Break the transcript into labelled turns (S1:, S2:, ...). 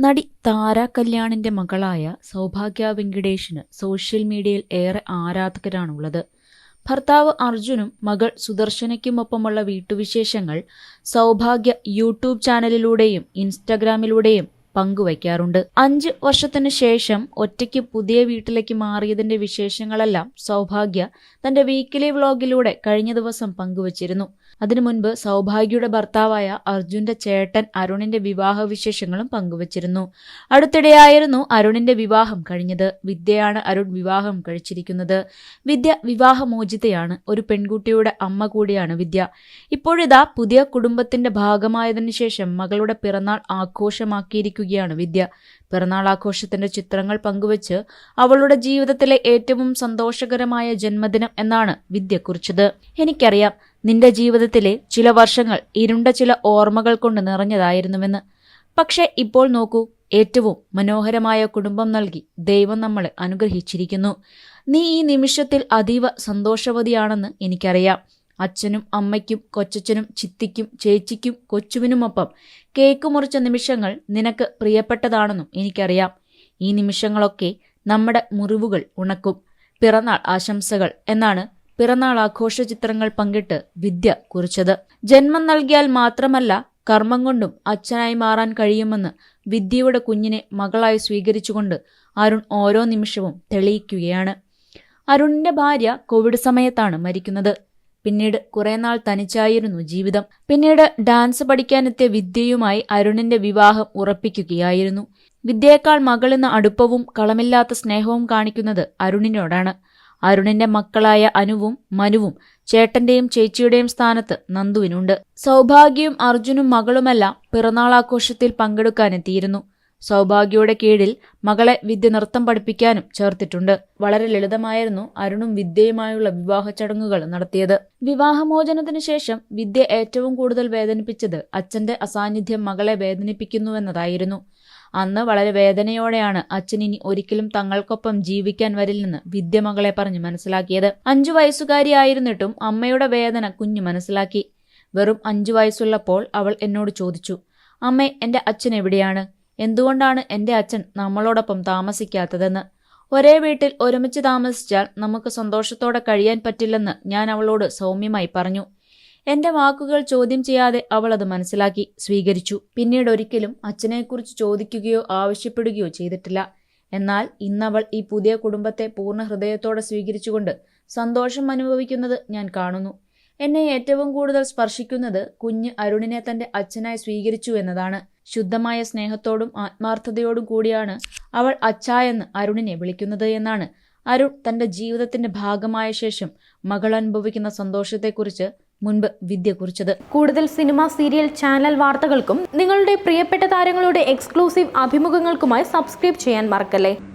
S1: നടി താര കല്യാണിന്റെ മകളായ സൗഭാഗ്യ വെങ്കിടേഷിന് സോഷ്യൽ മീഡിയയിൽ ഏറെ ആരാധകരാണുള്ളത്. ഭർത്താവ് അർജുനും മകൾ സുദർശനയ്ക്കുമൊപ്പമുള്ള വീട്ടുവിശേഷങ്ങൾ സൗഭാഗ്യ യൂട്യൂബ് ചാനലിലൂടെയും ഇൻസ്റ്റഗ്രാമിലൂടെയും പങ്കുവയ്ക്കാറുണ്ട്. അഞ്ച് വർഷത്തിനു ശേഷം ഒറ്റയ്ക്ക് പുതിയ വീട്ടിലേക്ക് മാറിയതിന്റെ വിശേഷങ്ങളെല്ലാം സൗഭാഗ്യ തന്റെ വീക്കിലി വ്ളോഗിലൂടെ കഴിഞ്ഞ ദിവസം പങ്കുവച്ചിരുന്നു. അതിനു മുൻപ് സൗഭാഗ്യയുടെ ഭർത്താവായ അർജുന്റെ ചേട്ടൻ അരുണിന്റെ വിവാഹ വിശേഷങ്ങളും പങ്കുവച്ചിരുന്നു. അടുത്തിടെയായിരുന്നു അരുണിന്റെ വിവാഹം കഴിഞ്ഞത്. വിദ്യയാണ് അരുൺ വിവാഹം കഴിച്ചിരിക്കുന്നത്. വിദ്യ വിവാഹമോചിതയാണ്. ഒരു പെൺകുട്ടിയുടെ അമ്മ കൂടിയാണ് വിദ്യ. ഇപ്പോഴിതാ പുതിയ കുടുംബത്തിന്റെ ഭാഗമായതിനു ശേഷം മകളുടെ പിറന്നാൾ ആഘോഷമാക്കിയിരിക്കുകയാണ് വിദ്യ. പിറന്നാൾ ആഘോഷത്തിന്റെ ചിത്രങ്ങൾ പങ്കുവച്ച് അവളുടെ ജീവിതത്തിലെ ഏറ്റവും സന്തോഷകരമായ ജന്മദിനം എന്നാണ് വിദ്യ കുറിച്ചത്. എനിക്കറിയാം നിന്റെ ജീവിതത്തിലെ ചില വർഷങ്ങൾ ഇരുണ്ട ചില ഓർമ്മകൾ കൊണ്ട് നിറഞ്ഞതായിരുന്നുവെന്ന്. പക്ഷെ ഇപ്പോൾ നോക്കൂ ഏറ്റവും മനോഹരമായ കുടുംബം നൽകി ദൈവം നമ്മളെ അനുഗ്രഹിച്ചിരിക്കുന്നു. നീ ഈ നിമിഷത്തിൽ അതീവ സന്തോഷവതിയാണെന്ന് എനിക്കറിയാം. അച്ഛനും അമ്മയ്ക്കും കൊച്ചച്ഛനും ചിത്തിക്കും ചേച്ചിക്കും കൊച്ചുവിനുമൊപ്പം കേക്ക് മുറിച്ച നിമിഷങ്ങൾ നിനക്ക് പ്രിയപ്പെട്ടതാണെന്നും എനിക്കറിയാം. ഈ നിമിഷങ്ങളൊക്കെ നമ്മുടെ മുറിവുകൾ ഉണക്കും. പിറന്നാൾ ആശംസകൾ എന്നാണ് പിറന്നാൾ ആഘോഷ ചിത്രങ്ങൾ പങ്കിട്ട് വിദ്യ കുറിച്ചത്. ജന്മം നൽകിയാൽ മാത്രമല്ല കർമ്മം കൊണ്ടും അച്ഛനായി മാറാൻ കഴിയുമെന്ന് വിദ്യയുടെ കുഞ്ഞിനെ മകളായി സ്വീകരിച്ചുകൊണ്ട് അരുൺ ഓരോ നിമിഷവും തെളിയിക്കുകയാണ്. അരുണിന്റെ ഭാര്യ കോവിഡ് സമയത്താണ് മരിക്കുന്നത്. പിന്നീട് കുറെ നാൾ തനിച്ചായിരുന്നു ജീവിതം. പിന്നീട് ഡാൻസ് പഠിക്കാനെത്തിയ വിദ്യയുമായി അരുണിന്റെ വിവാഹം ഉറപ്പിക്കുകയായിരുന്നു. വിദ്യയേക്കാൾ മകളെന്ന അടുപ്പവും കളമില്ലാത്ത സ്നേഹവും കാണിക്കുന്നത് അരുണിനോടാണ്. അരുണിന്റെ മക്കളായ അനുവും മനുവും ചേട്ടന്റെയും ചേച്ചിയുടെയും സ്ഥാനത്ത് നന്ദുവിനുണ്ട്. സൗഭാഗ്യവും അർജുനും മകളുമെല്ലാം പിറന്നാളാഘോഷത്തിൽ പങ്കെടുക്കാനെത്തിയിരുന്നു. സൗഭാഗ്യയുടെ കീഴിൽ മകളെ വിദ്യ നൃത്തം പഠിപ്പിക്കാനും ചേർത്തിട്ടുണ്ട്. വളരെ ലളിതമായിരുന്നു അരുണും വിദ്യയുമായുള്ള വിവാഹ ചടങ്ങുകൾ നടത്തിയത്. വിവാഹമോചനത്തിനു ശേഷം വിദ്യ ഏറ്റവും കൂടുതൽ വേദനിപ്പിച്ചത് അച്ഛന്റെ അസാന്നിധ്യം മകളെ വേദനിപ്പിക്കുന്നുവെന്നതായിരുന്നു. അന്ന് വളരെ വേദനയോടെയാണ് അച്ഛൻ ഇനി ഒരിക്കലും തങ്ങൾക്കൊപ്പം ജീവിക്കാൻ വരില്ലെന്ന് വിദ്യ മകളെ പറഞ്ഞു മനസ്സിലാക്കിയത്. അഞ്ചു വയസ്സുകാരിയായിരുന്നിട്ടും അമ്മയുടെ വേദന കുഞ്ഞു മനസ്സിലാക്കി. വെറും അഞ്ചു വയസ്സുള്ളപ്പോൾ അവൾ എന്നോട് ചോദിച്ചു അമ്മേ എന്റെ അച്ഛൻ എവിടെയാണ്? എന്തുകൊണ്ടാണ് എന്റെ അച്ഛൻ നമ്മളോടൊപ്പം താമസിക്കാത്തതെന്ന്? ഒരേ വീട്ടിൽ ഒരുമിച്ച് താമസിച്ചാൽ നമുക്ക് സന്തോഷത്തോടെ കഴിയാൻ പറ്റില്ലെന്ന് ഞാൻ അവളോട് സൗമ്യമായി പറഞ്ഞു. എന്റെ വാക്കുകൾ ചോദ്യം ചെയ്യാതെ അവൾ അത് മനസ്സിലാക്കി സ്വീകരിച്ചു. പിന്നീട് ഒരിക്കലും അച്ഛനെക്കുറിച്ച് ചോദിക്കുകയോ ആവശ്യപ്പെടുകയോ ചെയ്തിട്ടില്ല. എന്നാൽ ഇന്നവൾ ഈ പുതിയ കുടുംബത്തെ പൂർണ ഹൃദയത്തോടെ സ്വീകരിച്ചുകൊണ്ട് സന്തോഷം അനുഭവിക്കുന്നത് ഞാൻ കാണുന്നു. എന്നെ ഏറ്റവും കൂടുതൽ സ്പർശിക്കുന്നത് കുഞ്ഞ് അരുണിനെ തന്റെ അച്ഛനായി സ്വീകരിച്ചു എന്നതാണ്. ശുദ്ധമായ സ്നേഹത്തോടും ആത്മാർത്ഥതയോടും കൂടിയാണ് അവൾ അച്ഛ എന്ന് അരുണിനെ വിളിക്കുന്നത് എന്നാണ്. അരുൺ തന്റെ ജീവിതത്തിന്റെ ഭാഗമായ ശേഷം മകൾ അനുഭവിക്കുന്ന സന്തോഷത്തെക്കുറിച്ച് മുൻപ് വിദ്യ കുറിച്ചത്.
S2: കൂടുതൽ സിനിമ സീരിയൽ ചാനൽ വാർത്തകൾക്കും നിങ്ങളുടെ പ്രിയപ്പെട്ട താരങ്ങളുടെ എക്സ്ക്ലൂസീവ് അഭിമുഖങ്ങൾക്കുമായി സബ്സ്ക്രൈബ് ചെയ്യാൻ മറക്കല്ലേ?